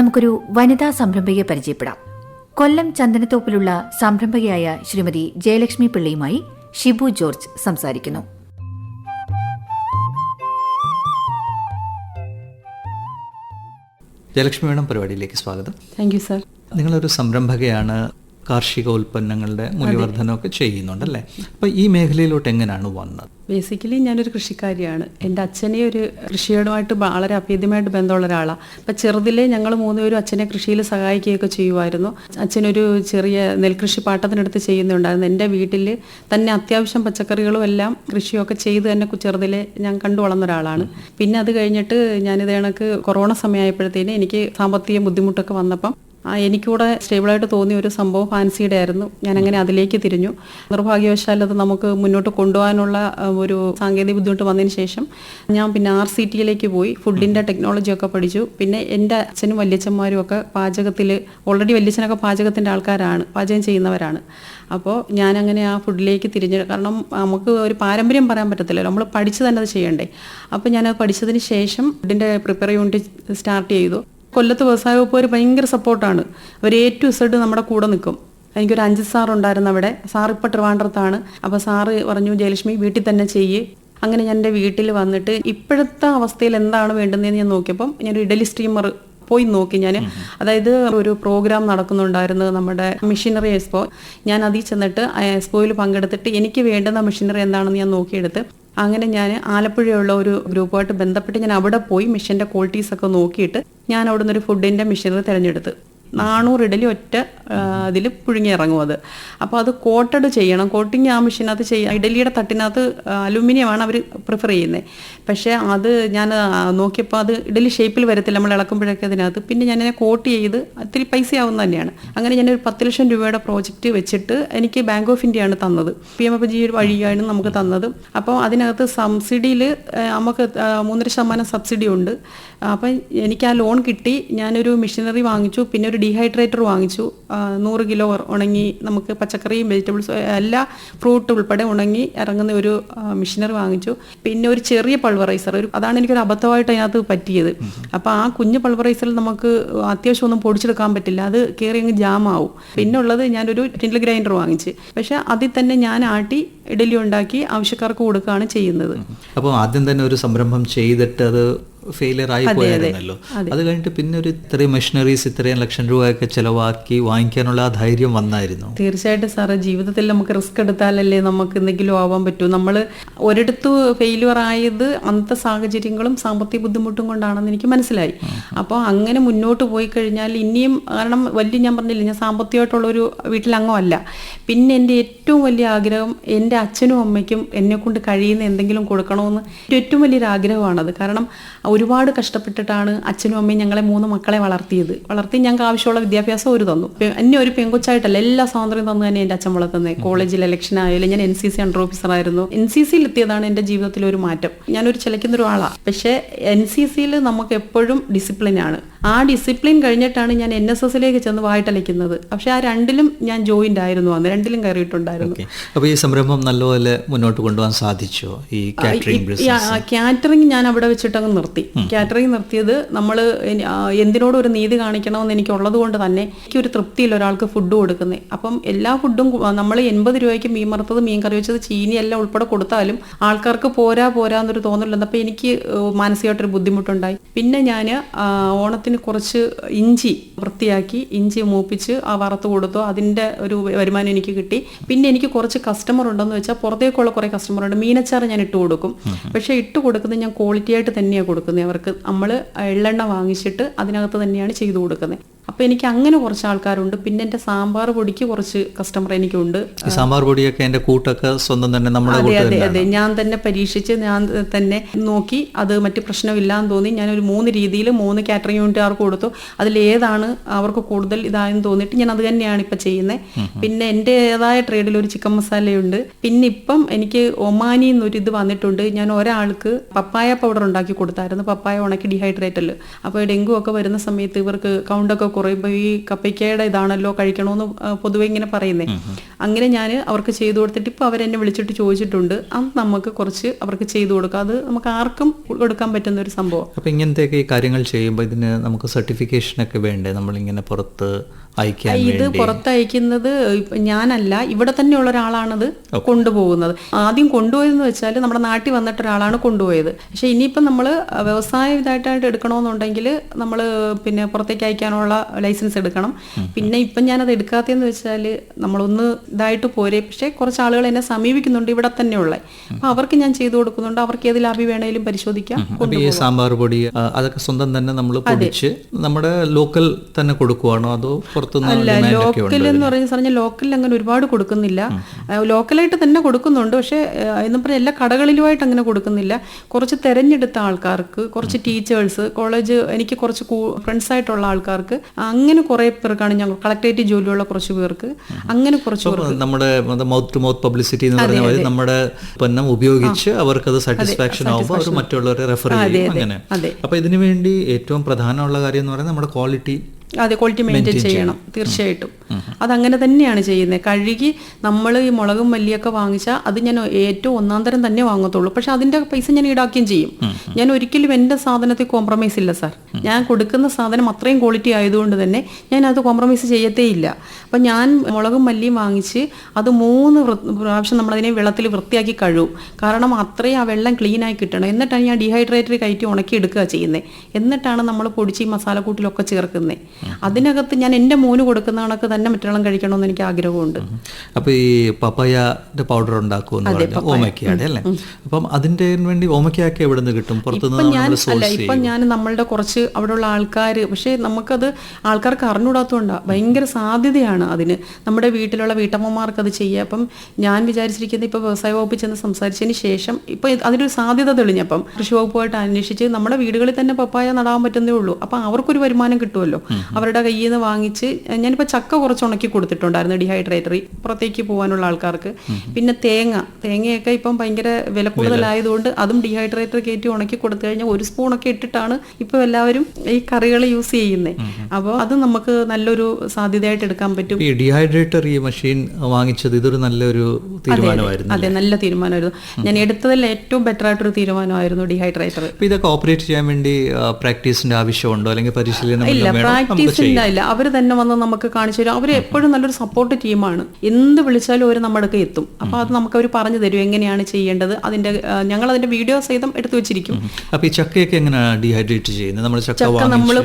നമുക്കൊരു വനിതാ സംരംഭകയെ പരിചയപ്പെടാം. കൊല്ലം ചന്ദനത്തോപ്പിലുള്ള സംരംഭകയായ ശ്രീമതി ജയലക്ഷ്മി പിള്ളയുമായി ഷിബു ജോർജ് സംസാരിക്കുന്നു. ജയലക്ഷ്മി മേഡം പരിപാടിയിലേക്ക് സ്വാഗതം. താങ്ക് യു സർ നിങ്ങളൊരു സംരംഭകയാണ് കാർഷിക ഉൽപ്പന്നങ്ങളുടെ മൂല്യവർദ്ധനമൊക്കെ ചെയ്യുന്നുണ്ടല്ലേ? അപ്പൊ ഈ മേഖലയിലോട്ട് എങ്ങനെയാണ് വന്നത്? ബേസിക്കലി ഞാനൊരു കൃഷിക്കാരിയാണ്. എന്റെ അച്ഛനെ ഒരു കൃഷിയോടുമായിട്ട് വളരെ അഭേദ്യമായിട്ട് ബന്ധമുള്ള ഒരാളാണ് അപ്പം ചെറുതിലെ ഞങ്ങൾ മൂന്നുപേരും അച്ഛനെ കൃഷിയിൽ സഹായിക്കുകയൊക്കെ ചെയ്യുമായിരുന്നു. അച്ഛനൊരു ചെറിയ നെൽകൃഷി പാട്ടത്തിനടുത്ത് ചെയ്യുന്നുണ്ടായിരുന്നു. എന്റെ വീട്ടിൽ തന്നെ അത്യാവശ്യം പച്ചക്കറികളും എല്ലാം കൃഷിയൊക്കെ ചെയ്ത് തന്നെ ചെറുതിലെ ഞാൻ കണ്ടു വളർന്ന ഒരാളാണ്. പിന്നെ അത് കഴിഞ്ഞിട്ട് ഞാനിത് കണക്ക് കൊറോണ സമയമായപ്പോഴത്തേന് എനിക്ക് സാമ്പത്തിക ബുദ്ധിമുട്ടൊക്കെ വന്നപ്പം ആ എനിക്കൂടെ സ്റ്റേബിളായിട്ട് തോന്നിയ ഒരു സംഭവം ഫാൻസിയുടെ ആയിരുന്നു. ഞാൻ അങ്ങനെ അതിലേക്ക് തിരിഞ്ഞു. നിർഭാഗ്യവശാൽ അത് നമുക്ക് മുന്നോട്ട് കൊണ്ടുപോകാനുള്ള ഒരു സാങ്കേതിക ബുദ്ധിമുട്ട് വന്നതിന് ശേഷം ഞാൻ പിന്നെ ആർ സി ടിയിലേക്ക് പോയി. ഫുഡിന്റെ ടെക്നോളജി ഒക്കെ പഠിച്ചു. പിന്നെ എന്റെ അച്ഛനും വല്യച്ഛന്മാരും ഒക്കെ പാചകത്തിൽ ഓൾറെഡി വല്യച്ഛനൊക്കെ പാചകത്തിന്റെ ആൾക്കാരാണ്. പാചകം ചെയ്യുന്നവരാണ്. അപ്പോൾ ഞാനങ്ങനെ ആ ഫുഡിലേക്ക് തിരിഞ്ഞു. കാരണം നമുക്ക് ഒരു പാരമ്പര്യം പറയാൻ പറ്റത്തില്ലല്ലോ. നമ്മൾ പഠിച്ചു തന്നെ അത് ചെയ്യണ്ടേ. അപ്പോൾ ഞാനത് പഠിച്ചതിന് ശേഷം ഫുഡിന്റെ പ്രിപ്പയർ യൂണിറ്റ് സ്റ്റാർട്ട് ചെയ്തു. കൊല്ലത്ത് വ്യവസായ വകുപ്പ് അവർ ഭയങ്കര സപ്പോർട്ടാണ്. അവർ എ ടു സെഡ് നമ്മുടെ കൂടെ നിൽക്കും. എനിക്കൊരു അഞ്ച് സാർ ഉണ്ടായിരുന്നു അവിടെ. സാർ ഇപ്പോൾ ട്രിവാൻഡ്രത്താണ്. അപ്പോൾ സാറ് പറഞ്ഞു ജയലക്ഷ്മി വീട്ടിൽ തന്നെ ചെയ്യ്. അങ്ങനെ ഞാൻ എന്റെ വീട്ടിൽ വന്നിട്ട് ഇപ്പോഴത്തെ അവസ്ഥയിൽ എന്താണ് വേണ്ടുന്നതെന്ന് ഞാൻ നോക്കിയപ്പം ഞാനൊരു ഇഡലി സ്റ്റീമർ പോയി നോക്കി ഞാൻ. അതായത് ഒരു പ്രോഗ്രാം നടക്കുന്നുണ്ടായിരുന്നു നമ്മുടെ മെഷീനറി എക്സ്പോ ഞാൻ അതിൽ ചെന്നിട്ട് എക്സ്പോയിൽ പങ്കെടുത്തിട്ട് എനിക്ക് വേണ്ടുന്ന മെഷീനറി എന്താണെന്ന് ഞാൻ നോക്കിയെടുത്ത്. അങ്ങനെ ഞാൻ ആലപ്പുഴയുള്ള ഒരു ഗ്രൂപ്പുമായിട്ട് ബന്ധപ്പെട്ട് ഞാൻ അവിടെ പോയി മെഷീന്റെ ക്വാളിറ്റീസ് ഒക്കെ നോക്കിയിട്ട് ഞാൻ അവിടെ നിന്നൊരു ഫുഡിന്റെ മെഷീനറി തിരഞ്ഞെടുത്ത്. നാനൂറ് ഇഡലി ഒറ്റ അതിൽ പുഴുങ്ങി ഇറങ്ങും അത്. അപ്പോൾ അത് കോട്ടഡ് ചെയ്യണം. കോട്ടിങ് ആ മെഷീനകത്ത് ചെയ്യാം ഇഡലിയുടെ തട്ടിനകത്ത് അലുമിനിയമാണ് അവർ പ്രിഫർ ചെയ്യുന്നത് പക്ഷേ അത് ഞാൻ നോക്കിയപ്പോൾ അത് ഇഡലി ഷേപ്പിൽ വരത്തില്ല. നമ്മൾ ഇളക്കുമ്പോഴൊക്കെ അതിനകത്ത്. പിന്നെ ഞാൻ അതിനെ കോട്ട് ചെയ്ത് ഒത്തിരി പൈസയാവുന്ന തന്നെയാണ്. അങ്ങനെ ഞാൻ ഒരു പത്ത് ലക്ഷം രൂപയുടെ പ്രോജക്റ്റ് വെച്ചിട്ട് എനിക്ക് ബാങ്ക് ഓഫ് ഇന്ത്യയാണ് തന്നത്. പി എം എഫ് ജി വഴിയാണ് നമുക്ക് തന്നത്. അപ്പോൾ അതിനകത്ത് സബ്സിഡിയിൽ നമുക്ക് മൂന്നര ശതമാനം സബ്സിഡി ഉണ്ട്. അപ്പം എനിക്ക് ആ ലോൺ കിട്ടി. ഞാനൊരു മെഷീനറി വാങ്ങിച്ചു. പിന്നെ ഒരു ഡീഹൈഡ്രേറ്റർ വാങ്ങിച്ചു. നൂറ് കിലോ ഉണങ്ങി നമുക്ക് പച്ചക്കറിയും വെജിറ്റബിൾസും എല്ലാ ഫ്രൂട്ട് ഉൾപ്പെടെ ഉണങ്ങി ഇറങ്ങുന്ന ഒരു മെഷീനറി വാങ്ങിച്ചു. പിന്നെ ഒരു ചെറിയ പൾവറൈസർ ഒരു അതാണ് എനിക്കൊരു അബദ്ധമായിട്ട് അതിനകത്ത് പറ്റിയത്. അപ്പോൾ ആ കുഞ്ഞു പൾവറൈസറിൽ നമുക്ക് അത്യാവശ്യം ഒന്നും പൊടിച്ചെടുക്കാൻ പറ്റില്ല. അത് കയറി അങ്ങ് ജാം ആവും. പിന്നെ ഉള്ളത് ഞാനൊരു ടിൻഡൽ ഗ്രൈൻഡർ വാങ്ങിച്ച്. പക്ഷെ അതിൽ തന്നെ ഞാൻ ആട്ടി ഇഡലി ഉണ്ടാക്കി ആവശ്യക്കാർക്ക് കൊടുക്കുകയാണ് ചെയ്യുന്നത്. അപ്പോൾ ആദ്യം തന്നെ ഒരു സംരംഭം ചെയ്തിട്ട് അത് ഫെയിലിയർ ആയി പോയായിരുന്നല്ലോ അത്. കഴിഞ്ഞിട്ട് പിന്നെ ഒരു ഇത്രയും മെഷീനറീസ് ഇത്രയും ലക്ഷം രൂപയൊക്കെ ചിലവാക്കി വാങ്ങിക്കാനുള്ള ആ ധൈര്യം വന്നായിരുന്നു. തീർച്ചയായിട്ടും സാറേ ജീവിതത്തിൽ നമുക്ക് റിസ്ക് എടുത്താലല്ലേ നമുക്ക് എന്തെങ്കിലും ആവാൻ പറ്റൂ. നമ്മൾ ഒരിടത്ത് ഫെയിലുവർ ആയത് അന്നത്തെ സാഹചര്യങ്ങളും സാമ്പത്തിക ബുദ്ധിമുട്ടും കൊണ്ടാണെന്ന് എനിക്ക് മനസ്സിലായി. അപ്പോൾ അങ്ങനെ മുന്നോട്ട് പോയി കഴിഞ്ഞാൽ ഇനിയും കാരണം വലിയ ഞാൻ പറഞ്ഞില്ല ഞാൻ സാമ്പത്തികമായിട്ടുള്ളൊരു വീട്ടിലംഗമല്ല പിന്നെ എന്റെ ഏറ്റവും വലിയ ആഗ്രഹം എന്റെ അച്ഛനും അമ്മയ്ക്കും എന്നെ കൊണ്ട് കഴിയുന്ന എന്തെങ്കിലും കൊടുക്കണമെന്ന് ഏറ്റവും വലിയൊരു ആഗ്രഹമാണത്. കാരണം ഒരുപാട് കഷ്ടപ്പെട്ടിട്ടാണ് അച്ഛനും അമ്മയും ഞങ്ങളെ മൂന്ന് മക്കളെ വളർത്തിയത്. വളർത്തി ഞങ്ങൾക്ക് ആവശ്യമുള്ള വിദ്യാഭ്യാസം ഒരു തന്നു. എന്നെ ഒരു പെങ്കൊച്ചായിട്ടല്ല എല്ലാ സ്വാതന്ത്ര്യം തന്നു തന്നെ എന്റെ അച്ഛൻ വളർത്തുന്നത് കോളേജിൽ ഇലക്ഷൻ ആയാലും ഞാൻ N C C under officer ആയിരുന്നു. എൻ സി സിയിൽ എത്തിയതാണ് എന്റെ ജീവിതത്തിലെ ഒരു മാറ്റം. ഞാനൊരു ചിലയ്ക്കുന്ന ചിലക്കുന്ന ആളാണ് പക്ഷേ എൻ സി സിയിൽ നമുക്ക് എപ്പോഴും ഡിസിപ്ലിൻ ആണ്. ആ ഡിസിപ്ലിൻ കഴിഞ്ഞിട്ടാണ് ഞാൻ എൻ എസ് എസിലേക്ക് ചെന്ന് വായിട്ടലയ്ക്കുന്നത് പക്ഷെ ആ രണ്ടിലും ഞാൻ ജോയിന്റ് ആയിരുന്നു അന്ന്. രണ്ടിലും കയറിയിട്ടുണ്ടായിരുന്നു. അപ്പൊ അപ്പോൾ ഈ സംരംഭം നല്ലപോലെ മുന്നോട്ട് കൊണ്ടുപോകാൻ സാധിച്ചോ? ഈ കാറ്ററിംഗ് ഞാൻ അവിടെ വെച്ചിട്ട് അങ്ങ് നിർത്തി. കാറ്ററിംഗ് നിർത്തിയത് നമ്മൾ എന്തിനോടും ഒരു നീതി കാണിക്കണമെന്ന് എനിക്ക് ഉള്ളത് കൊണ്ട് തന്നെ എനിക്കൊരു തൃപ്തിയില്ല ഒരാൾക്ക് ഫുഡ് കൊടുക്കുന്നത് അപ്പം എല്ലാ ഫുഡും നമ്മൾ എൺപത് രൂപയ്ക്ക് മീൻ വറുത്തത് മീൻ കറി വെച്ചത് ചീനി എല്ലാം ഉൾപ്പെടെ കൊടുത്താലും ആൾക്കാർക്ക് പോരാ പോരാ എന്നൊരു തോന്നലുണ്ട്. അപ്പോൾ എനിക്ക് മാനസികമായിട്ടൊരു ബുദ്ധിമുട്ടുണ്ടായി. പിന്നെ ഞാൻ ഓണത്തിന് കുറച്ച് ഇഞ്ചി വൃത്തിയാക്കി ഇഞ്ചി മൂപ്പിച്ച് ആ വറുത്ത് കൊടുത്തു. അതിന്റെ ഒരു വരുമാനം എനിക്ക് കിട്ടി. പിന്നെ എനിക്ക് കുറച്ച് കസ്റ്റമർ ഉണ്ടെന്ന് വെച്ചാൽ പുറത്തേക്കുള്ള കുറേ കസ്റ്റമർ ഉണ്ട്. മീനച്ചാറ് ഞാൻ ഇട്ട് കൊടുക്കും. പക്ഷേ ഇട്ട് കൊടുക്കുന്നത് ഞാൻ ക്വാളിറ്റി ആയിട്ട് തന്നെയാണ് കൊടുക്കുന്നത്. അവർക്ക് നമ്മൾ എള്ളെണ്ണ വാങ്ങിച്ചിട്ട് അതിനകത്ത് തന്നെയാണ് ചെയ്തു കൊടുക്കുന്നത് അപ്പോൾ എനിക്ക് അങ്ങനെ കുറച്ച് ആൾക്കാരുണ്ട്. പിന്നെ എന്റെ സാമ്പാർ പൊടിക്ക് കുറച്ച് കസ്റ്റമർ എനിക്കുണ്ട്. സാമ്പാർ പൊടിയൊക്കെ എന്റെ കൂട്ടൊക്കെ സ്വന്തം തന്നെ നമ്മുടെ അതെ അതെ അതെ. ഞാൻ തന്നെ പരീക്ഷിച്ച് ഞാൻ തന്നെ നോക്കി അത് മറ്റ് പ്രശ്നമില്ലാന്ന് തോന്നി. ഞാൻ ഒരു മൂന്ന് രീതിയിൽ മൂന്ന് കാറ്ററിംഗ് യൂണിറ്റുകാർക്ക് കൊടുത്തു. അതിൽ ഏതാണ് അവർക്ക് കൂടുതൽ ഇതായെന്ന് തോന്നിയിട്ട് ഞാൻ അത് തന്നെയാണ് ഇപ്പം ചെയ്യുന്നത് പിന്നെ എന്റെതായ ട്രേഡിൽ ഒരു ചിക്കൻ മസാലയുണ്ട് പിന്നെ ഇപ്പം എനിക്ക് ഒമാനി എന്നൊരു ഇത് വന്നിട്ടുണ്ട്. ഞാൻ ഒരാൾക്ക് പപ്പായ പൗഡർ ഉണ്ടാക്കി കൊടുത്തായിരുന്നു. പപ്പായ ഉണക്കി ഡീഹൈഡ്രേറ്റൽ അപ്പോൾ ഡെങ്കു ഒക്കെ വരുന്ന സമയത്ത് ഇവർക്ക് കൗണ്ടൊക്കെ കുറയുമ്പോൾ ഈ കപ്പയ്ക്കയുടെ ഇതാണല്ലോ കഴിക്കണമെന്ന് പൊതുവെ ഇങ്ങനെ പറയുന്നേ. അങ്ങനെ ഞാൻ അവർക്ക് ചെയ്തു കൊടുത്തിട്ട് ഇപ്പോൾ അവരെന്നെ വിളിച്ചിട്ട് ചോദിച്ചിട്ടുണ്ട്. അത് നമുക്ക് കുറച്ച് അവർക്ക് ചെയ്തു കൊടുക്കാം. അത് നമുക്ക് ആർക്കും കൊടുക്കാൻ പറ്റുന്ന ഒരു സംഭവം. അപ്പൊ ഇങ്ങനത്തെയൊക്കെ ഈ കാര്യങ്ങൾ ചെയ്യുമ്പോൾ ഇതിന് നമുക്ക് സർട്ടിഫിക്കേഷൻ ഒക്കെ വേണ്ടേ? നമ്മളിങ്ങനെ പുറത്ത് അയക്കാൻ ഇത് പുറത്തയക്കുന്നത് ഞാനല്ല ഇവിടെ തന്നെയുള്ള ഒരാളാണത് കൊണ്ടുപോകുന്നത്. ആദ്യം കൊണ്ടുപോയതെന്ന് വെച്ചാൽ നമ്മുടെ നാട്ടിൽ വന്നിട്ട് ഒരാളാണ് കൊണ്ടുപോയത്. പക്ഷെ ഇനിയിപ്പം നമ്മൾ വ്യവസായ ഇതായിട്ടായിട്ട് എടുക്കണമെന്നുണ്ടെങ്കിൽ നമ്മൾ പിന്നെ പുറത്തേക്ക് അയക്കാനുള്ള ലൈസൻസ് എടുക്കണം. പിന്നെ ഇപ്പം ഞാനത് എടുക്കാത്തതെന്ന് വെച്ചാൽ നമ്മളൊന്ന് ഇതായിട്ട് പോരെ. പക്ഷെ കുറച്ച് ആളുകൾ എന്നെ സമീപിക്കുന്നുണ്ട് ഇവിടെ തന്നെയുള്ള. അപ്പം അവർക്ക് ഞാൻ ചെയ്തു കൊടുക്കുന്നുണ്ട്. അവർക്ക് ഏത് ലാഭി വേണേലും പരിശോധിക്കാം സാമ്പാർ പൊടി അതൊക്കെ സ്വന്തം തന്നെ നമ്മൾ പൊടിച്ച് നമ്മുടെ ലോക്കൽ തന്നെ കൊടുക്കുവാണോ? അതോ അല്ല ലോക്കൽ എന്ന് പറഞ്ഞ പറഞ്ഞാൽ ലോക്കലിൽ അങ്ങനെ ഒരുപാട് കൊടുക്കുന്നില്ല. ലോക്കലായിട്ട് തന്നെ കൊടുക്കുന്നുണ്ട്. പക്ഷേ എന്നും പറഞ്ഞാൽ എല്ലാ കടകളിലുമായിട്ട് അങ്ങനെ കൊടുക്കുന്നില്ല. കുറച്ച് തെരഞ്ഞെടുത്ത ആൾക്കാർക്ക് കുറച്ച് ടീച്ചേഴ്സ് കോളേജ് എനിക്ക് കുറച്ച് ഫ്രണ്ട്സ് ആയിട്ടുള്ള ആൾക്കാർക്ക് അങ്ങനെ കുറെ പേർക്കാണ് ഞങ്ങൾ കളക്ടറേറ്റ് ജോലിയുള്ള കുറച്ച് പേർക്ക് അങ്ങനെ കുറച്ച് നമ്മുടെ മൗത്ത് ടു മൗത്ത് പബ്ലിസിറ്റി എന്ന് പറഞ്ഞ പോലെ നമ്മുടെ ഉൽപ്പന്നം ഉപയോഗിച്ച് അവർക്കത് സാറ്റിസ്ഫാക്ഷൻ ആവുമ്പോൾ അവർ മറ്റുള്ളവരെ റെഫർ ചെയ്യും അങ്ങനെ. അപ്പൊ ഇതിനു വേണ്ടി ഏറ്റവും പ്രധാനമുള്ള കാര്യം എന്ന് പറയുന്നത് നമ്മുടെ ക്വാളിറ്റി അതെ ക്വാളിറ്റി മെയിന്റെയിൻ ചെയ്യണം. തീർച്ചയായിട്ടും. അതങ്ങനെ തന്നെയാണ് ചെയ്യുന്നത് കഴുകി നമ്മൾ ഈ മുളകും മല്ലിയൊക്കെ വാങ്ങിച്ചാൽ അത് ഞാൻ ഏറ്റവും ഒന്നാം തരം തന്നെ വാങ്ങത്തുള്ളൂ. പക്ഷെ അതിന്റെ പൈസ ഞാൻ ഈടാക്കുകയും ചെയ്യും. ഞാൻ ഒരിക്കലും എന്റെ സാധനത്തിൽ കോംപ്രമൈസ് ഇല്ല സാർ ഞാൻ കൊടുക്കുന്ന സാധനം അത്രയും ക്വാളിറ്റി ആയതുകൊണ്ട് തന്നെ ഞാൻ അത് കോംപ്രമൈസ് ചെയ്യത്തേ ഇല്ല. അപ്പം ഞാൻ മുളകും മല്ലിയും വാങ്ങിച്ച് അത് മൂന്ന് പ്രാവശ്യം നമ്മളതിനെ വെള്ളത്തിൽ വൃത്തിയാക്കി കഴുകും. കാരണം അത്രയും ആ വെള്ളം ക്ലീനായി കിട്ടണം. എന്നിട്ടാണ് ഞാൻ ഡീഹൈഡ്രേറ്റർ കയറ്റി ഉണക്കി എടുക്കുക ചെയ്യുന്നത് എന്നിട്ടാണ് നമ്മൾ പൊടിച്ച് ഈ മസാലക്കൂട്ടിലൊക്കെ ചേർക്കുന്നത് അതിനകത്ത് ഞാൻ എന്റെ മോന് കൊടുക്കുന്ന കണക്ക് തന്നെ മറ്റുള്ള കഴിക്കണമെന്ന് എനിക്ക് ആഗ്രഹമുണ്ട്. അപ്പോൾ ഈ പപ്പായന്റെ പൗഡർ ഉണ്ടാക്കുമെന്ന് ഓമയ്ക്കയുടെ അല്ലേ? അപ്പം അതിന്റെ വേണ്ടി ഓമയ്ക്കയൊക്കെ എവിടെ നിന്ന് കിട്ടും പുറത്തുനിന്ന് നിന്ന് ഞാൻ അല്ല ഇപ്പം ഞാൻ നമ്മളുടെ കുറച്ച് അവിടെയുള്ള ആൾക്കാർ പക്ഷേ നമുക്കത് ആൾക്കാർക്ക് അറിഞ്ഞുകൂടാത്തതുകൊണ്ടാണ് ഭയങ്കര സാധ്യതയാണ് അതിന്. നമ്മുടെ വീട്ടിലുള്ള വീട്ടമ്മമാർക്ക് അത് ചെയ്യുക അപ്പം ഞാൻ വിചാരിച്ചിരിക്കുന്നത് ഇപ്പോൾ വ്യവസായ വകുപ്പിൽ ചെന്ന് സംസാരിച്ചതിന് ശേഷം ഇപ്പോൾ അതിനൊരു സാധ്യത തെളിഞ്ഞപ്പം കൃഷി വകുപ്പുമായിട്ട് അന്വേഷിച്ച് നമ്മുടെ വീടുകളിൽ തന്നെ പപ്പായ നടാൻ പറ്റുന്നേ ഉള്ളൂ. അപ്പം അവർക്കൊരു വരുമാനം കിട്ടുമല്ലോ. അവരുടെ കയ്യിൽ നിന്ന് വാങ്ങിച്ച് ഞാനിപ്പോൾ ചക്ക കുറച്ച് ഉണക്കി കൊടുത്തിട്ടുണ്ടായിരുന്നു ഡീഹൈഡ്രേറ്ററി പുറത്തേക്ക് പോകാനുള്ള ആൾക്കാർക്ക്. പിന്നെ തേങ്ങ. തേങ്ങയൊക്കെ ഇപ്പം ഭയങ്കര വില കൂടുതലായതുകൊണ്ട് അതും ഡീഹൈഡ്രേറ്റർ കയറ്റി ഉണക്കി കൊടുത്തു കഴിഞ്ഞാൽ ഒരു സ്പൂണൊക്കെ ഇട്ടിട്ടാണ് ഇപ്പൊ എല്ലാവരും ഈ കറികൾ യൂസ് ചെയ്യുന്നത് അപ്പോൾ അത് നമുക്ക് നല്ലൊരു സാധ്യതയായിട്ട് എടുക്കാൻ പറ്റും. ഈ ഡിഹൈഡ്രേറ്റർ ഈ മെഷീൻ വാങ്ങിച്ചത് ഇതൊരു നല്ലൊരു തീരുമാനമായിരുന്നു അതെ നല്ല തീരുമാനമായിരുന്നു. ഞാൻ എടുത്തതിൽ ഏറ്റവും ബെറ്റർ ആയിട്ടൊരു തീരുമാനമായിരുന്നു ഡീഹൈഡ്രേറ്റർ ഇതൊക്കെ ഓപ്പറേറ്റ് ചെയ്യാൻ വേണ്ടി പ്രാക്ടീസിന്റെ ആവശ്യമുണ്ടോ? അല്ലെങ്കിൽ പരിശീലനം ഇല്ല പ്രാക്ടീസിന്റെ ഇല്ല. അവർ തന്നെ വന്ന് നമുക്ക് കാണിച്ചു തരും. അവർ എപ്പോഴും നല്ലൊരു സപ്പോർട്ട് ടീമാണ് എന്ത് വിളിച്ചാലും അവർ നമ്മുടെ എത്തും. അപ്പൊ അത് നമുക്ക് അവർ പറഞ്ഞു തരും. എങ്ങനെയാണ് ചെയ്യേണ്ടത്? അതിന്റെ ഞങ്ങൾ അതിന്റെ വീഡിയോ സഹിതം എടുത്തു വെച്ചിരിക്കും. അപ്പൊ ഈ ചക്കയൊക്കെ എങ്ങനെയാണ് ഡീഹൈഡ്രേറ്റ് ചെയ്യുന്നത്? നമ്മൾ ചക്ക നമ്മൾ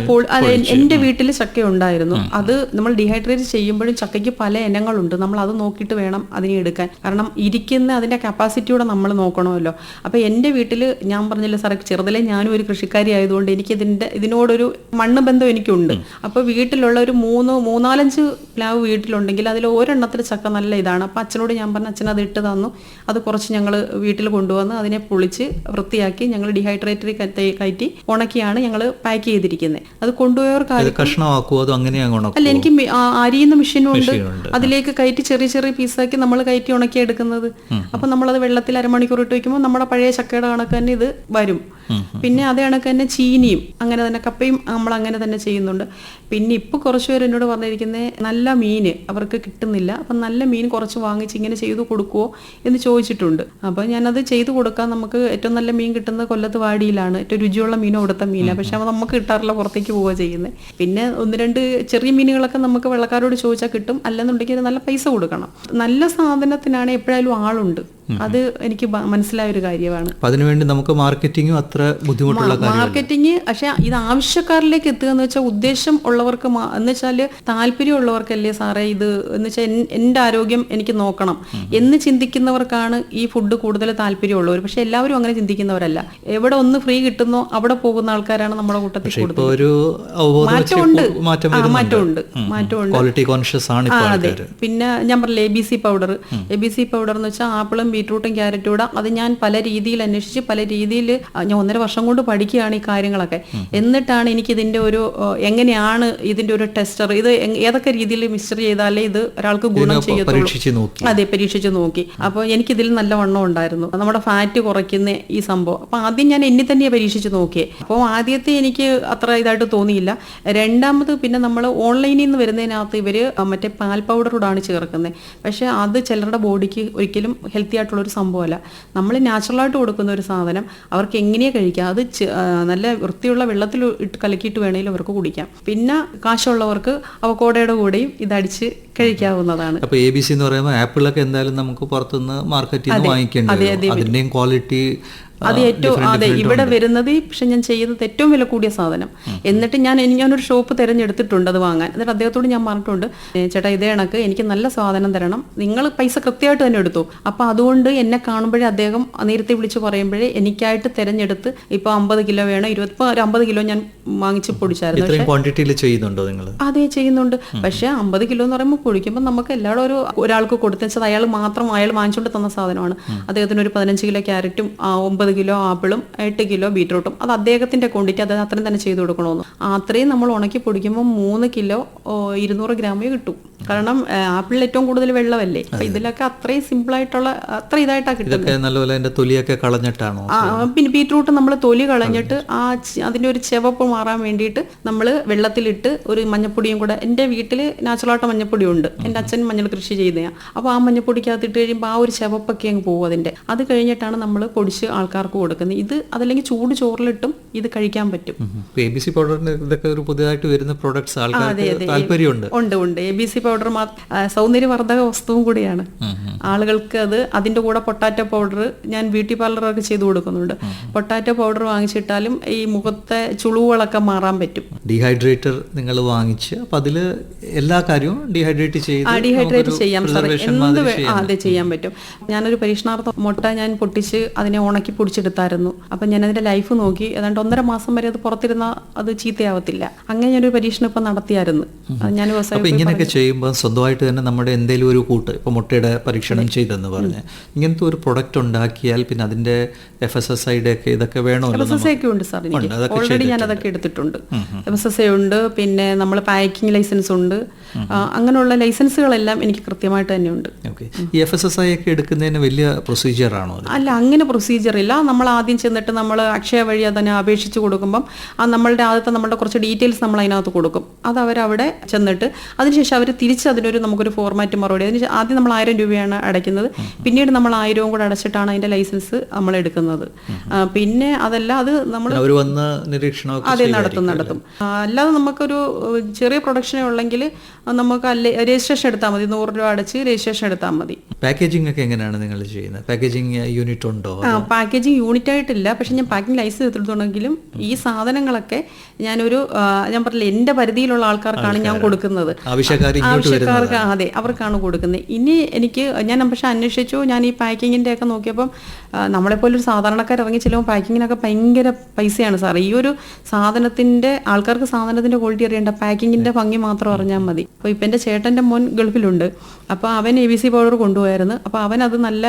എന്റെ വീട്ടിൽ ചക്ക ഉണ്ടായിരുന്നു അത് നമ്മൾ ഡീഹൈഡ്രേറ്റ് ചെയ്യുമ്പോഴും ചക്കയ്ക്ക് പല ഇനങ്ങളുണ്ട്. നമ്മൾ അത് നോക്കിയിട്ട് വേണം അതിനെ എടുക്കാൻ. കാരണം ഇരിക്കുന്ന അതിന്റെ കപ്പാസിറ്റിയോടെ നമ്മൾ നോക്കണമല്ലോ. അപ്പൊ എന്റെ വീട്ടിൽ ഞാൻ പറഞ്ഞില്ല സാറേ ചെറുതിലെ ഞാനും ഒരു കൃഷിക്കാരി ആയതുകൊണ്ട് എനിക്ക് ഇതിന്റെ ഇതിനോടൊരു മണ്ണ് ബന്ധം എനിക്കുണ്ട് അപ്പൊ വീട്ടിലുള്ള ഒരു മൂന്ന് മൂന്നാലഞ്ച് പ്ലാവ് വീട്ടിലുണ്ടെങ്കിൽ അതിൽ ഒരെണ്ണത്തിൽ ചക്ക നല്ല ഇതാണ്. അപ്പൊ അച്ഛനോട് ഞാൻ പറഞ്ഞ അച്ഛൻ അത് ഇട്ട് തന്നു. അത് കുറച്ച് ഞങ്ങൾ വീട്ടിൽ കൊണ്ടുവന്ന് അതിനെ പൊളിച്ച് വൃത്തിയാക്കി ഞങ്ങൾ ഡീഹൈഡ്രേറ്ററി കയറ്റി ഉണക്കിയാണ് ഞങ്ങൾ പാക്ക് ചെയ്തിരിക്കുന്നത് അത് കൊണ്ടുപോയവർക്ക് ഇത് ആർക്കും കഷ്ണമാക്കുമോ അതോ അങ്ങനെയാണ് ഉണക്കും അല്ല എനിക്ക് അരിയുന്ന മെഷീനും ഉണ്ട്. അതിലേക്ക് കയറ്റി ചെറിയ ചെറിയ പീസാക്കി നമ്മൾ കയറ്റി ഉണക്കി എടുക്കുന്നത്. അപ്പൊ നമ്മളത് വെള്ളത്തിൽ അരമണിക്കൂർ ഇട്ട് വെക്കുമ്പോൾ നമ്മുടെ പഴയ ചക്കയുടെ കണക്ക് തന്നെ ഇത് വരും. പിന്നെ അതേ കണക്ക് തന്നെ ചീനിയും അങ്ങനെ തന്നെ കപ്പയും നമ്മൾ അങ്ങനെ തന്നെ ചെയ്യുന്നുണ്ട്. പിന്നെ ഇപ്പോൾ കുറച്ച് പേര് എന്നോട് പറഞ്ഞിരിക്കുന്നത് നല്ല മീൻ അവർക്ക് കിട്ടുന്നില്ല. അപ്പം നല്ല മീൻ കുറച്ച് വാങ്ങിച്ച് ഇങ്ങനെ ചെയ്തു കൊടുക്കുമോ എന്ന് ചോദിച്ചിട്ടുണ്ട്. അപ്പോൾ ഞാനത് ചെയ്തു കൊടുക്കാൻ നമുക്ക് ഏറ്റവും നല്ല മീൻ കിട്ടുന്നത് കൊല്ലത്ത് വാടിയിലാണ്. ഏറ്റവും രുചിയുള്ള മീനോ കൊടുത്ത മീനാണ് പക്ഷെ അത് നമുക്ക് കിട്ടാറില്ല പുറത്തേക്ക് പോവുക ചെയ്യുന്നത് പിന്നെ ഒന്ന് രണ്ട് ചെറിയ മീനുകളൊക്കെ നമുക്ക് വെള്ളക്കാരോട് ചോദിച്ചാൽ കിട്ടും. അല്ലെന്നുണ്ടെങ്കിൽ നല്ല പൈസ കൊടുക്കണം. നല്ല സാധനത്തിനാണ് എപ്പോഴായാലും ആളുണ്ട്. അത് എനിക്ക് മനസ്സിലായ ഒരു കാര്യമാണ്. അതിനുവേണ്ടി നമുക്ക് മാർക്കറ്റിംഗ് അത്ര ബുദ്ധിമുട്ടുള്ള മാർക്കറ്റിംഗ് പക്ഷെ ഇത് ആവശ്യക്കാരിലേക്ക് എത്തുക എന്ന് വെച്ചാൽ ഉദ്ദേശം ഉള്ളവർക്ക് എന്ന് വെച്ചാൽ താല്പര്യമുള്ളവർക്കല്ലേ സാറേ ഇത് എന്ന് വെച്ചാൽ എന്റെ എന്റെ ആരോഗ്യം എനിക്ക് നോക്കണം. എന്ന് ചിന്തിക്കുന്നവർക്കാണ് ഈ ഫുഡ് കൂടുതൽ താല്പര്യമുള്ളവർ. പക്ഷെ എല്ലാവരും അങ്ങനെ ചിന്തിക്കുന്നവരല്ല. എവിടെ ഒന്ന് ഫ്രീ കിട്ടുന്നോ അവിടെ പോകുന്ന ആൾക്കാരാണ് നമ്മുടെ കൂട്ടത്തിൽ കൂടുതൽ. ഒരു മാറ്റമുണ്ട്. മാറ്റമുണ്ട് മാറ്റമുണ്ട്. ക്വാളിറ്റി കോൺഷ്യസ് ആണ് അതെ. പിന്നെ ഞാൻ പറഞ്ഞില്ലേ A B C powder A B C powder എന്ന് വെച്ചാൽ ആപ്പിളും ബീട്രൂട്ടും ക്യാരറ്റും ഇടാം. അത് ഞാൻ പല രീതിയിൽ അന്വേഷിച്ച് പല രീതിയിൽ ഞാൻ ഒന്നര വർഷം കൊണ്ട് പഠിക്കുകയാണ് ഈ കാര്യങ്ങളൊക്കെ. എന്നിട്ടാണ് എനിക്ക് ഇതിന്റെ ഒരു എങ്ങനെയാണ് ഇതിന്റെ ഒരു ടെസ്റ്റർ ഇത് ഏതൊക്കെ രീതിയിൽ മിക്സ്ചർ ചെയ്താലേ ഇത് ഒരാൾക്ക് ഗുണം ചെയ്യത്തുള്ളൂ. അതെ പരീക്ഷിച്ച് നോക്കി. അപ്പോൾ എനിക്കിതിൽ നല്ല വണ്ണം ഉണ്ടായിരുന്നു. നമ്മുടെ ഫാറ്റ് കുറയ്ക്കുന്ന ഈ സംഭവം. അപ്പോൾ ആദ്യം ഞാൻ എന്നെ തന്നെ പരീക്ഷിച്ച് നോക്കിയേ അപ്പോൾ ആദ്യത്തെ എനിക്ക് അത്ര ഇതായിട്ട് തോന്നിയില്ല. രണ്ടാമത് പിന്നെ നമ്മൾ ഓൺലൈനിൽ നിന്ന് വരുന്നതിനകത്ത് ഇവർ മറ്റേ പാൽ പൗഡറോടാണ് ചേർക്കുന്നത് പക്ഷേ അത് ചിലരുടെ ബോഡിക്ക് ഒരിക്കലും ഹെൽത്തി ആയിട്ടുള്ള ഒരു സംഭവമല്ല. നമ്മൾ നാച്ചുറലായിട്ട് കൊടുക്കുന്ന ഒരു സാധനം അവർക്ക് എങ്ങനെയാ കഴിക്കാം അത് നല്ല വൃത്തിയുള്ള വെള്ളത്തിൽ ഇട്ട് കലക്കിയിട്ട് വേണമെങ്കിലും അവർക്ക് കുടിക്കാം. പിന്നെ കാശുള്ളവർക്ക് അവക്കോടയുടെ കൂടെയും ഇതടിച്ച് കഴിക്കാവുന്നതാണ്. അപ്പൊ എ ബി സി എന്ന് പറയുമ്പോൾ ആപ്പിളൊക്കെ എന്തായാലും നമുക്ക് പുറത്തുനിന്ന് മാർക്കറ്റിൽ നിന്ന് വാങ്ങിക്കേണ്ടത് അതിന്റെയും ക്വാളിറ്റി അത് ഏറ്റവും അതെ ഇവിടെ വരുന്നത് പക്ഷെ ഞാൻ ചെയ്യുന്നത് ഏറ്റവും വില കൂടിയ സാധനം. എന്നിട്ട് ഞാൻ ഞാനൊരു ഷോപ്പ് തിരഞ്ഞെടുത്തിട്ടുണ്ട് അത് വാങ്ങാൻ. എന്നിട്ട് അദ്ദേഹത്തോട് ഞാൻ പറഞ്ഞിട്ടുണ്ട് "ഏ, ചേട്ടാ ഇതേ കണക്ക് എനിക്ക് നല്ല സാധനം തരണം. നിങ്ങൾ പൈസ കൃത്യമായിട്ട് തന്നെ എടുത്തു. അപ്പൊ അതുകൊണ്ട് എന്നെ കാണുമ്പോഴേ അദ്ദേഹം നേരത്തെ വിളിച്ച് പറയുമ്പോഴേ എനിക്കായിട്ട് തിരഞ്ഞെടുത്ത് ഇപ്പൊ അമ്പത് കിലോ വേണം ഇരുപത്തി ഇപ്പൊ ഒരു അമ്പത് കിലോ ഞാൻ വാങ്ങിച്ച് പൊടിച്ചായിരുന്നു. ഇത്രയും ക്വാണ്ടിറ്റിയിൽ ചെയ്യുന്നുണ്ടോ നിങ്ങൾ അതെ ചെയ്യുന്നുണ്ട്. പക്ഷെ അമ്പത് കിലോ എന്ന് പറയുമ്പോൾ പൊടിക്കുമ്പോൾ നമുക്ക് എല്ലാവരും ഒരു ഒരാൾക്ക് കൊടുത്തത് അയാൾ മാത്രം അയാൾ വാങ്ങിച്ചുകൊണ്ട് തന്ന സാധനമാണ്. അദ്ദേഹത്തിന് ഒരു പതിനഞ്ച് കിലോ ക്യാരറ്റും ആ, ഒമ്പത് കിലോ ആപ്പിളും എട്ട് കിലോ ബീട്രൂട്ടും അത് അദ്ദേഹത്തിന്റെ ക്വാണ്ടിറ്റി അദ്ദേഹം അത്രയും തന്നെ ചെയ്ത് കൊടുക്കണമെന്ന്. അത്രയും നമ്മൾ ഉണക്കി പൊടിക്കുമ്പോൾ മൂന്ന് കിലോ ഇരുന്നൂറ് ഗ്രാമേ കിട്ടും. കാരണം ആപ്പിളിൽ ഏറ്റവും കൂടുതൽ വെള്ളമല്ലേ? അപ്പൊ ഇതിലൊക്കെ അത്രയും സിമ്പിൾ ആയിട്ടുള്ള അത്ര ഇതായിട്ടാ കിട്ടുന്നത്. നല്ലപോലെ അതിന്റെ തൊലിയൊക്കെ കളഞ്ഞിട്ടാണോ? പിന്നെ ബീട്രൂട്ട് നമ്മൾ തൊലി കളഞ്ഞിട്ട് ആ അതിന്റെ ഒരു ചെവപ്പ് മാറാൻ വേണ്ടിയിട്ട് നമ്മൾ വെള്ളത്തിലിട്ട് ഒരു മഞ്ഞപ്പൊടിയും കൂടെ എന്റെ വീട്ടിൽ നാച്ചുറലായിട്ട് മഞ്ഞപ്പൊടി ഉണ്ട് എന്റെ അച്ഛൻ മഞ്ഞൾ കൃഷി ചെയ്തതാണ് അപ്പോൾ ആ മഞ്ഞപ്പൊടിക്കകത്ത് ഇട്ട് കഴിയുമ്പോൾ ആ ഒരു ചെവപ്പൊക്കെ അങ്ങ് പോകും അതിന്റെ അത് കഴിഞ്ഞിട്ടാണ് നമ്മൾ പൊടിച്ച് ആൾക്കാർക്ക് കൊടുക്കുന്നത്. ഇത് അതല്ലെങ്കിൽ ചൂട് ചോറിലിട്ടും ഇത് കഴിക്കാൻ പറ്റും. എ ബി സി പൗഡറിന് ഇതൊക്കെ ഒരു പുതിയതായിട്ട് വരുന്ന പ്രോഡക്ട്സ് ആൾക്കാർക്ക് താല്പര്യമുണ്ട്. ഉണ്ട് ഉണ്ട്. എ ബി സി പൗഡർ സൗന്ദര്യവർദ്ധക വസ്തുവും കൂടിയാണ്. ആളുകൾക്ക് അത് അതിന്റെ കൂടെ പൊട്ടാറ്റോ പൗഡർ ഞാൻ ബ്യൂട്ടി പാർലറൊക്കെ ചെയ്തു കൊടുക്കുന്നുണ്ട്. പൊട്ടാറ്റോ പൗഡർ വാങ്ങിച്ചിട്ടാലും ഈ മുഖത്തെ ചുളിവുകളൊക്കെ മാറാൻ പറ്റും. ഡീഹൈഡ്രേറ്റർ നിങ്ങൾ വാങ്ങിച്ച് അപ്പൊ അതിൽ എല്ലാ കാര്യവും ഡീഹൈഡ്രേറ്റ് ചെയ്ത് ഡീഹൈഡ്രേറ്റ് ചെയ്യാം. സാർ എന്ത് അതെ ചെയ്യാൻ പറ്റും. ഞാനൊരു പരീക്ഷണാർത്ഥം മുട്ട ഞാൻ പൊട്ടിച്ച് അതിനെ ഉണക്കി പൊടിച്ചെടുത്തായിരുന്നു. അപ്പൊ ഞാൻ അതിന്റെ ലൈഫ് നോക്കി. ഏതാണ്ട് ഒന്നര മാസം വരെ അത് പുറത്തിരുന്ന അത് ചീത്തയാവത്തില്ല. അങ്ങനെ ഞാനൊരു പരീക്ഷണം ഇപ്പം നടത്തിയായിരുന്നു ഞാൻ വ്യവസായം ഇങ്ങനെയൊക്കെ ചെയ്യുമ്പോൾ സ്വന്തമായിട്ട് തന്നെ നമ്മുടെ എന്തെങ്കിലും ഒരു കൂട്ട് ഇപ്പൊ മുട്ടയുടെ പരീക്ഷണം ചെയ്തെന്ന് പറഞ്ഞ് ഇങ്ങനത്തെ ഒരു പ്രൊഡക്റ്റ് ഉണ്ടാക്കിയാൽ പിന്നെ അതിന്റെ എഫ് എസ് എസ് ഐയുടെ ഒക്കെ ഇതൊക്കെ വേണോ എഫ് എസ് എസ് ഒക്കെ ഉണ്ട് സാർ ഓൾറെഡി ഞാൻ അതൊക്കെ എടുത്തിട്ടുണ്ട്. എഫ് എസ് എസ് ഐ ഉണ്ട് പിന്നെ നമ്മൾ പാക്കിംഗ് ലൈസൻസ് ഉണ്ട്. അങ്ങനെയുള്ള ലൈസൻസുകളെല്ലാം എനിക്ക് കൃത്യമായിട്ട് തന്നെ ഉണ്ട്. ഈ എഫ് എസ് എസ് ഐ ഒക്കെ എടുക്കുന്നതിന് വലിയ പ്രൊസീജിയർ ആണോ അല്ല അങ്ങനെ പ്രൊസീജിയർ ഇല്ല. നമ്മൾ ആദ്യം ചെന്നിട്ട് നമ്മൾ അക്ഷയ വഴി അതിനെ അപേക്ഷിച്ച് കൊടുക്കുമ്പം ആ നമ്മളുടെ ആദ്യത്തെ നമ്മളുടെ കുറച്ച് ഡീറ്റെയിൽസ് നമ്മൾ അതിനകത്ത് കൊടുക്കും. അത് അവരവിടെ ചെന്നിട്ട് അതിനുശേഷം അവർ തിരിച്ച് അതിനൊരു നമുക്കൊരു ഫോർമാറ്റ് മറുപടി. അതിന് ശേഷം ആദ്യം നമ്മൾ ആയിരം രൂപയാണ് അടയ്ക്കുന്നത്. പിന്നീട് നമ്മൾ ആയിരവും കൂടെ അടച്ചിട്ടാണ് അതിന്റെ ലൈസൻസ് നമ്മൾ എടുക്കുന്നത്. പിന്നെ അതല്ല അത് നമ്മൾ അതെ നടത്തും നടത്തും. അല്ലാതെ നമുക്കൊരു ചെറിയ പ്രൊഡക്ഷനെ ഉള്ളെങ്കിൽ നമുക്ക് അല്ലേ രജിസ്ട്രേഷൻ എടുത്താൽ മതി നൂറ് രൂപ അടച്ച് രജിസ്ട്രേഷൻ എടുത്താൽ മതി. പാക്കേജിംഗ് ഒക്കെ എങ്ങനെയാണ് നിങ്ങൾ ചെയ്യുന്നത്? പാക്കേജിംഗ് യൂണിറ്റ് ഉണ്ടോ ആ പാക്കേജിംഗ് യൂണിറ്റ് ആയിട്ടില്ല പക്ഷെ ഞാൻ പാക്കിംഗ് ലൈസൻസ് എടുത്തിട്ടുണ്ടെങ്കിലും ഈ സാധനങ്ങളൊക്കെ ഞാനൊരു ഞാൻ പറഞ്ഞില്ല എന്റെ പരിധിയിലുള്ള ആൾക്കാർക്കാണ് ഞാൻ കൊടുക്കുന്നത്. ആവശ്യക്കാർക്ക് അതെ അവർക്കാണ് കൊടുക്കുന്നത്. ഇനി എനിക്ക് ഞാൻ പക്ഷെ അന്വേഷിച്ചു ഞാൻ ഈ പാക്കിങ്ങിന്റെ ഒക്കെ നോക്കിയപ്പം ആ, നമ്മളെപ്പോലെ ഒരു സാധാരണക്കാർ ഇറങ്ങി ചെല്ലുമ്പോൾ പാക്കിങ്ങിനൊക്കെ ഭയങ്കര പൈസയാണ് സാർ ഈ ഒരു സാധനത്തിന്റെ ആൾക്കാർക്ക് സാധനത്തിന്റെ ക്വാളിറ്റി അറിയേണ്ട പാക്കിങ്ങിന്റെ ഭംഗി മാത്രം അറിഞ്ഞാൽ മതി. അപ്പോൾ ഇപ്പം എന്റെ ചേട്ടന്റെ മോൻ ഗൾഫിലുണ്ട്. അപ്പോൾ അവൻ എ ബി സി പൗഡർ കൊണ്ടുപോയായിരുന്നു. അപ്പോൾ അവൻ അത് നല്ല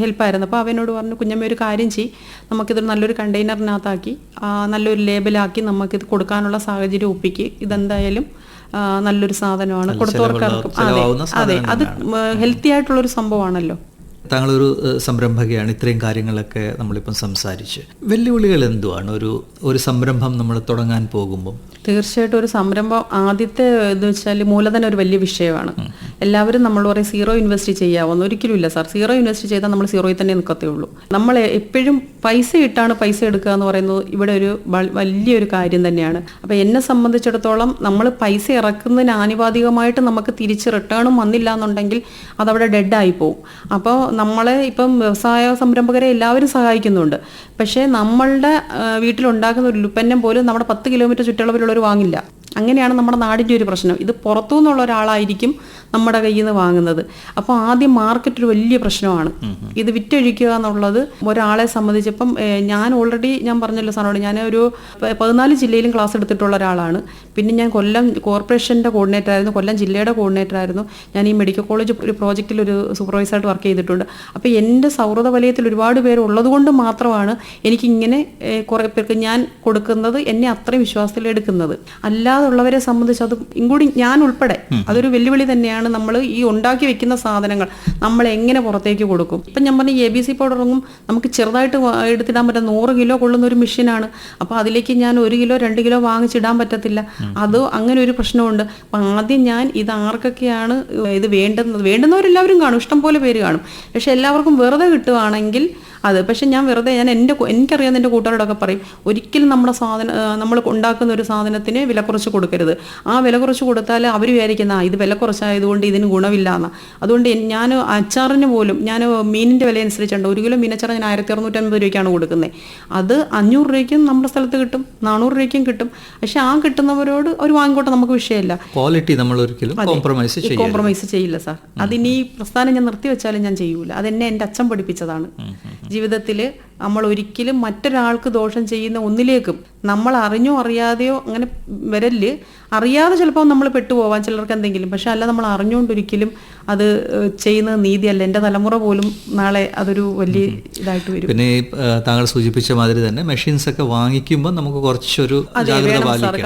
ഹെൽപ്പായിരുന്നു അപ്പോൾ അവനോട് പറഞ്ഞു കുഞ്ഞമ്മ ഒരു കാര്യം ചെയ് നമുക്കിത് നല്ലൊരു കണ്ടെയ്നറിനകത്താക്കി നല്ലൊരു ലേബലാക്കി നമുക്കിത് കൊടുക്കാനുള്ള സാഹചര്യം ഒപ്പിക്ക്. ഇതെന്തായാലും നല്ലൊരു സാധനമാണ്. കൊടുത്തവർക്കാർക്കും അതെ അതെ അത് ഹെൽത്തി ആയിട്ടുള്ളൊരു സംഭവമാണല്ലോ. താങ്കളൊരു സംരംഭകയാണ്. ഇത്രയും കാര്യങ്ങളൊക്കെ നമ്മളിപ്പം സംസാരിച്ച്. വെല്ലുവിളികൾ എന്തുവാണ്? ഒരു ഒരു സംരംഭം നമ്മൾ തുടങ്ങാൻ പോകുമ്പോൾ തീർച്ചയായിട്ടും ഒരു സംരംഭം ആദ്യത്തെ എന്ന് വെച്ചാൽ മൂലധനം ഒരു വലിയ വിഷയമാണ്. എല്ലാവരും നമ്മൾ പറയും സീറോ ഇൻവെസ്റ്റ് ചെയ്യാവുന്ന. ഒരിക്കലും ഇല്ല സാർ. സീറോ ഇൻവെസ്റ്റ് ചെയ്താൽ നമ്മൾ സീറോയിൽ തന്നെ നിൽക്കത്തേ ഉള്ളൂ നമ്മൾ എപ്പോഴും പൈസ ഇട്ടാണ് പൈസ എടുക്കുക എന്ന് പറയുന്നത് ഇവിടെ ഒരു വലിയൊരു കാര്യം തന്നെയാണ്. അപ്പോൾ എന്നെ സംബന്ധിച്ചിടത്തോളം നമ്മൾ പൈസ ഇറക്കുന്നതിന് ആനുപാതികമായിട്ട് നമുക്ക് തിരിച്ച് റിട്ടേണും വന്നില്ല എന്നുണ്ടെങ്കിൽ അതവിടെ ഡെഡായി പോകും അപ്പോൾ നമ്മളെ ഇപ്പം വ്യവസായ സംരംഭകരെ എല്ലാവരും സഹായിക്കുന്നുണ്ട്. പക്ഷേ നമ്മളുടെ വീട്ടിലുണ്ടാക്കുന്ന ഒരു ഉൽപ്പന്നം പോലും നമ്മുടെ പത്ത് കിലോമീറ്റർ ചുറ്റളവിലുള്ളവർ വാങ്ങില്ല. അങ്ങനെയാണ് നമ്മുടെ നാടിന്റെ ഒരു പ്രശ്നം. ഇത് പുറത്തു നിന്നുള്ള ഒരാളായിരിക്കും നമ്മുടെ കയ്യിൽ നിന്ന് വാങ്ങുന്നത്. അപ്പോൾ ആദ്യം മാർക്കറ്റ് ഒരു വലിയ പ്രശ്നമാണ്. ഇത് വിറ്റഴിക്കുക എന്നുള്ളത് ഒരാളെ സംബന്ധിച്ചപ്പം ഞാൻ ഓൾറെഡി ഞാൻ പറഞ്ഞല്ലോ സാറോട് ഞാൻ ഒരു പതിനാല് ജില്ലയിലും ക്ലാസ് എടുത്തിട്ടുള്ള ഒരാളാണ്. പിന്നെ ഞാൻ കൊല്ലം കോർപ്പറേഷന്റെ കോർഡിനേറ്റർ ആയിരുന്നു കൊല്ലം ജില്ലയുടെ കോർഡിനേറ്റർ ആയിരുന്നു. ഞാൻ ഈ മെഡിക്കൽ കോളേജ് ഒരു പ്രോജക്റ്റിൽ ഒരു സൂപ്പർവൈസറായിട്ട് വർക്ക് ചെയ്തിട്ടുണ്ട്. അപ്പോൾ എന്റെ സൗഹൃദ വലയത്തിൽ ഒരുപാട് പേര് ഉള്ളതുകൊണ്ട് മാത്രമാണ് എനിക്കിങ്ങനെ കുറേ പേർക്ക് ഞാൻ കൊടുക്കുന്നത് എന്നെ അത്രയും വിശ്വാസത്തിൽ എടുക്കുന്നത് അല്ലാതുള്ളവരെ സംബന്ധിച്ച് അത് ഇങ്ങൂടി ഞാൻ ഉൾപ്പെടെ അതൊരു വെല്ലുവിളി തന്നെയാണ് നമ്മൾ ഈ ഉണ്ടാക്കി വെക്കുന്ന സാധനങ്ങൾ നമ്മൾ എങ്ങനെ പുറത്തേക്ക് കൊടുക്കും. ഇപ്പം ഞാൻ പറഞ്ഞ എ ബി സി പൗഡർ ഒന്നും നമുക്ക് ചെറുതായിട്ട് എടുത്തിടാൻ പറ്റുന്ന നൂറ് കിലോ കൊള്ളുന്ന ഒരു മെഷീനാണ്. അപ്പോൾ അതിലേക്ക് ഞാൻ ഒരു കിലോ രണ്ട് കിലോ വാങ്ങിച്ചിടാൻ പറ്റത്തില്ല. അത് അങ്ങനെ ഒരു പ്രശ്നമുണ്ട്. അപ്പം ആദ്യം ഞാൻ ഇത് ആർക്കൊക്കെയാണ് ഇത് വേണ്ടുന്നത്? വേണ്ടുന്നവരെല്ലാവരും കാണും ഇഷ്ടം പോലെ പേര് കാണും. പക്ഷെ എല്ലാവർക്കും വെറുതെ കിട്ടുവാണെങ്കിൽ അത്. പക്ഷെ ഞാൻ വെറുതെ ഞാൻ എന്റെ എനിക്കറിയാം എനിക്കറിയാവുന്ന എന്റെ കൂട്ടുകാരോടൊക്കെ പറയും ഒരിക്കലും നമ്മുടെ സാധനം നമ്മൾ ഉണ്ടാക്കുന്ന ഒരു സാധനത്തിന് വില കുറച്ച് കൊടുക്കരുത്. ആ വില കുറച്ച് കൊടുത്താൽ അവർ വിചാരിക്കുന്ന ഇത് വില കുറച്ചായതുകൊണ്ട് ഇതിന് ഗുണമില്ല എന്ന് അതുകൊണ്ട് ഞാൻ അച്ചാറിന് പോലും ഞാൻ മീനിന്റെ വില അനുസരിച്ചുണ്ട്. ഒരു കിലോ മീനച്ചാർ ഞാൻ ആയിരത്തി അറുന്നൂറ്റമ്പത് രൂപയ്ക്കാണ് കൊടുക്കുന്നത് അത് അഞ്ഞൂറ് രൂപയ്ക്കും നമ്മുടെ സ്ഥലത്ത് കിട്ടും നാനൂറ് രൂപയ്ക്കും കിട്ടും. പക്ഷെ ആ കിട്ടുന്നവരോട് അവർ വാങ്ങിക്കോട്ടെ നമുക്ക് വിഷയമില്ല. ക്വാളിറ്റി നമ്മൾ ഒരിക്കലും കോംപ്രമൈസ് കോംപ്രമൈസ് ചെയ്യില്ല സാർ. അതിനി പ്രസ്ഥാനം ഞാൻ നിർത്തി വെച്ചാലും ഞാൻ ചെയ്യൂല. അതെന്നെ എന്റെ അച്ഛൻ പഠിപ്പിച്ചതാണ്. ജീവിതത്തിൽ നമ്മൾ ഒരിക്കലും മറ്റൊരാൾക്ക് ദോഷം ചെയ്യുന്ന ഒന്നിലേക്കും നമ്മൾ അറിഞ്ഞോ അറിയാതെയോ അങ്ങനെ വരൽ അറിയാതെ ചിലപ്പോൾ നമ്മൾ പെട്ടുപോവാൻ ചിലർക്ക് എന്തെങ്കിലും. പക്ഷെ അല്ല നമ്മൾ അറിഞ്ഞുകൊണ്ടൊരിക്കലും അത് ചെയ്യുന്ന ചെയ്യുന്നത് നീതിയല്ല. എന്റെ തലമുറ പോലും നാളെ അതൊരു വലിയ ഇതായിട്ട് വരും. പിന്നെ താങ്കൾ സൂചിപ്പിച്ച മാതിരി തന്നെ മെഷീൻസ് ഒക്കെ വാങ്ങിക്കുമ്പോൾ നമുക്ക് കുറച്ചൊരു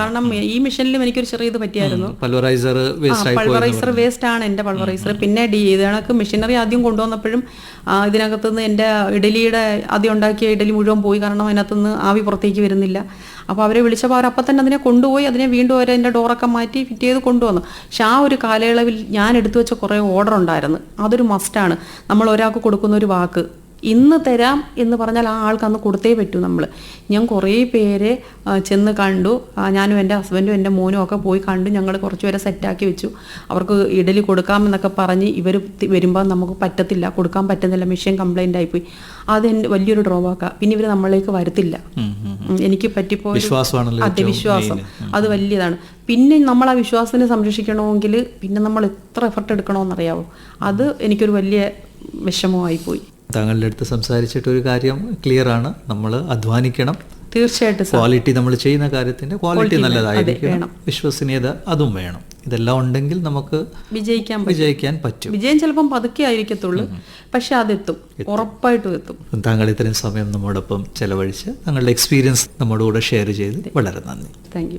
കാരണം ഈ മെഷീനിലും എനിക്കൊരു ചെറിയ ഇത് പറ്റിയായിരുന്നു. പൾവറൈസർ പൾവറൈസർ വേസ്റ്റ് ആണ് എന്റെ പൾവറൈസർ പിന്നെ ഇതിനകത്ത് കണക്ക് മെഷീനറി ആദ്യം കൊണ്ടുവന്നപ്പോഴും ഇതിനകത്തുനിന്ന് എന്റെ ഇഡലിയുടെ ആദ്യം ഉണ്ടാക്കിയ ഇഡലി മുഴുവൻ പോയി. കാരണം അതിനകത്തുനിന്ന് ആവി പുറത്തേക്ക് വരുന്നില്ല. അപ്പോൾ അവരെ വിളിച്ചപ്പോൾ അവർ അപ്പം തന്നെ അതിനെ കൊണ്ടുപോയി അതിനെ വീണ്ടും അവർ അതിന്റെ ഡോറൊക്കെ മാറ്റി ഫിറ്റ് ചെയ്ത് കൊണ്ടുവന്നു. പക്ഷെ ആ ഒരു കാലയളവിൽ ഞാൻ എടുത്തു വെച്ച കുറേ ഓർഡർ ഉണ്ടായിരുന്നു. അതൊരു മസ്റ്റാണ് നമ്മൾ ഒരാൾക്ക് കൊടുക്കുന്ന ഒരു വാക്ക്. ഇന്ന് തരാം എന്ന് പറഞ്ഞാൽ ആ ആൾക്ക് അന്ന് കൊടുത്തേ പറ്റൂ നമ്മൾ ഞാൻ കുറേ പേരെ ചെന്ന് കണ്ടു. ഞാനും എന്റെ ഹസ്ബൻഡും എന്റെ മോനും ഒക്കെ പോയി കണ്ടു. ഞങ്ങൾ കുറച്ച് പേരെ സെറ്റാക്കി വെച്ചു. അവർക്ക് ഇഡലി കൊടുക്കാമെന്നൊക്കെ പറഞ്ഞ് ഇവർ വരുമ്പോൾ നമുക്ക് പറ്റത്തില്ല. കൊടുക്കാൻ പറ്റുന്നില്ല. മെഷീൻ കംപ്ലൈന്റ് ആയിപ്പോയി അത് എന്റെ വലിയൊരു ഡ്രോബാക്കാണ് പിന്നെ ഇവർ നമ്മളിലേക്ക് വരത്തില്ല. എനിക്ക് വിശ്വാസമാണല്ലോ അതെ വിശ്വാസം അത് വലിയതാണ്. പിന്നെ നമ്മൾ ആ വിശ്വാസത്തിനെ സംരക്ഷിക്കണമെങ്കിൽ പിന്നെ നമ്മൾ എത്ര എഫർട്ട് എടുക്കണമെന്നറിയാവോ അത് എനിക്കൊരു വലിയ വിഷമമായി പോയി. താങ്കളുടെ അടുത്ത് സംസാരിച്ചിട്ട് ഒരു കാര്യം ക്ലിയർ ആണ് നമ്മൾ അധ്വാനിക്കണം. തീർച്ചയായിട്ടും ക്വാളിറ്റി നമ്മൾ ചെയ്യുന്ന കാര്യത്തിന്റെ ക്വാളിറ്റി നല്ലതായിരിക്കണം. വിശ്വസനീയത അതും വേണം. ഇതെല്ലാം ഉണ്ടെങ്കിൽ നമുക്ക് വിജയിക്കാൻ പറ്റും. വിജയിക്കാൻ പറ്റും. വിജയം ചിലപ്പം പതുക്കെ ആയിരിക്കത്തുള്ളൂ. പക്ഷെ അതെത്തും. ഉറപ്പായിട്ടും എത്തും. താങ്കൾ ഇത്രയും സമയം നമ്മോടൊപ്പം ചെലവഴിച്ച് താങ്കളുടെ എക്സ്പീരിയൻസ് നമ്മുടെ കൂടെ ഷെയർ ചെയ്ത് വളരെ നന്ദി. Thank you